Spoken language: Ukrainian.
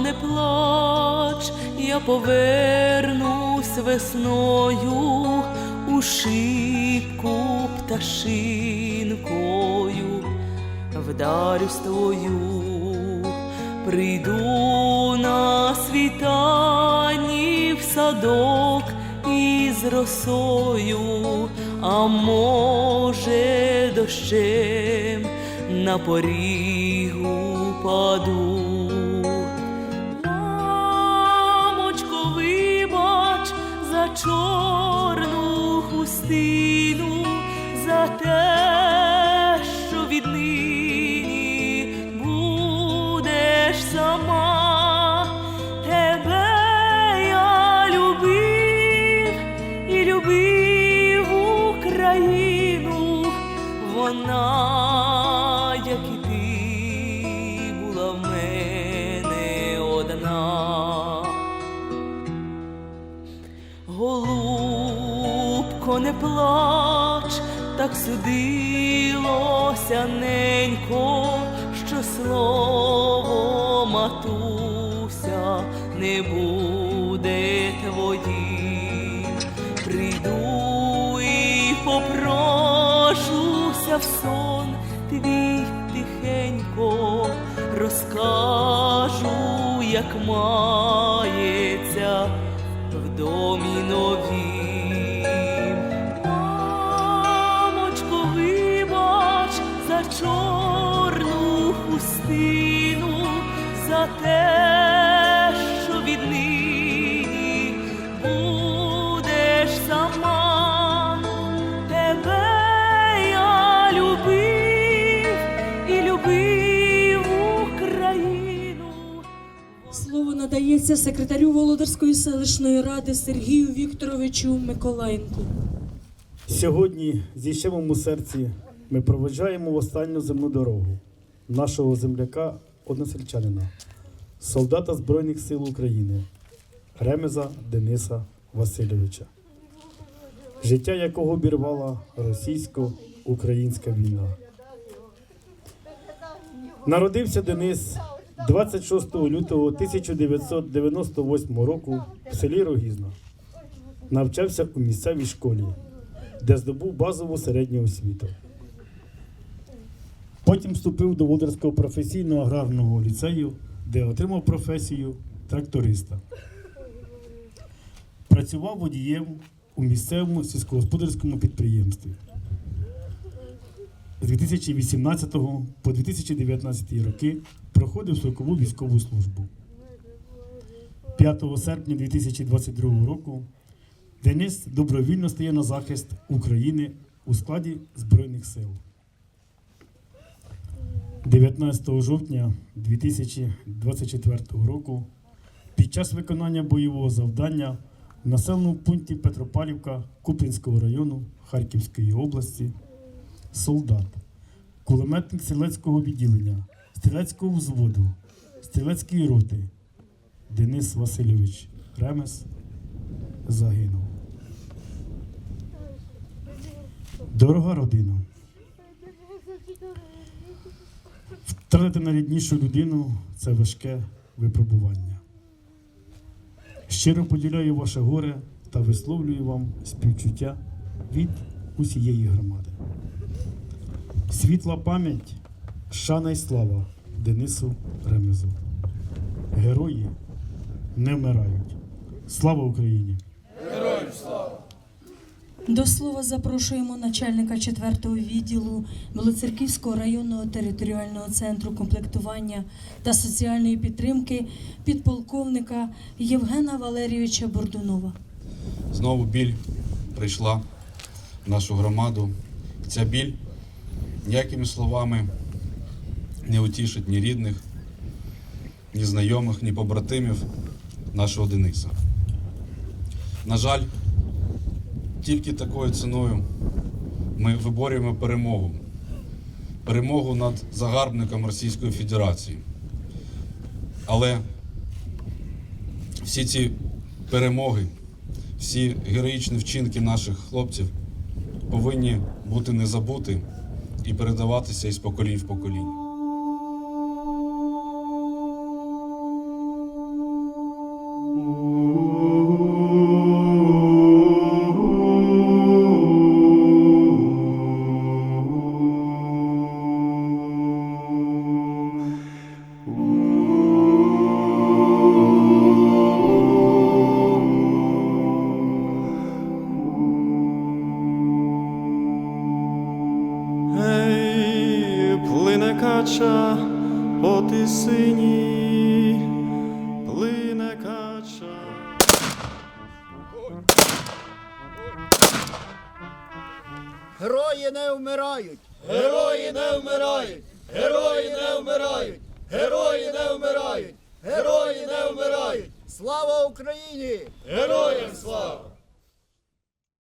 Не плач, я повернусь весною у шибку пташинкою, вдарюсь твою, прийду на світанні в садок із росою, а може дощем на порігу паду. Чорну хустину, за те, Голубко, не плач, так судилося ненько, що слово матуся не буде твоїм. Прийду і попрошуся в сон твій тихенько, розкажу, як мається вибач за чорну хустину, за те, Слово надається секретарю Володарської селищної ради Сергію Вікторовичу Миколаєнку. Сьогодні зі щемом у серці ми проведжаємо в останню земну дорогу нашого земляка, односельчанина, солдата Збройних сил України, Ремеза Дениса Васильовича, життя якого обірвала російсько-українська війна. Народився Денис 26 лютого 1998 року в селі Рогізна. Навчався у місцевій школі де здобув базову середню освіту. Потім вступив до Володарського професійного аграрного ліцею, де отримав професію тракториста. Працював водієм у місцевому сільськогосподарському підприємстві. З 2018 по 2019 роки проходив строкову військову службу. 5 серпня 2022 року Денис добровільно стає на захист України у складі Збройних сил. 19 жовтня 2024 року під час виконання бойового завдання в населеному пункті Петропавлівка Куп'янського району Харківської області солдат, кулеметник стрілецького відділення, стрілецького взводу, стрілецької роти Денис Васильович Ремес загинув. Дорога родина. Втратити найріднішу людину це важке випробування. Щиро поділяю ваше горе та висловлюю вам співчуття від усієї громади. Світла пам'ять, шана й слава Денису Ремезу. Герої не вмирають. Слава Україні! Героям слава! До слова запрошуємо начальника 4-го відділу Білоцерківського районного територіального центру комплектування та соціальної підтримки підполковника Євгена Валерійовича Бордунова. Знову біль прийшла в нашу громаду. Ця біль ніякими словами не утішить ні рідних, ні знайомих, ні побратимів нашого Дениса. На жаль, тільки такою ціною ми виборюємо перемогу. Перемогу над загарбником Російської Федерації. Але всі ці перемоги, всі героїчні вчинки наших хлопців повинні бути не забуті і передаватися із поколінь в покоління. Герої не вмирають! Герої не вмирають! Герої не вмирають! Герої не вмирають! Герої не вмирають! Слава Україні! Героям слава!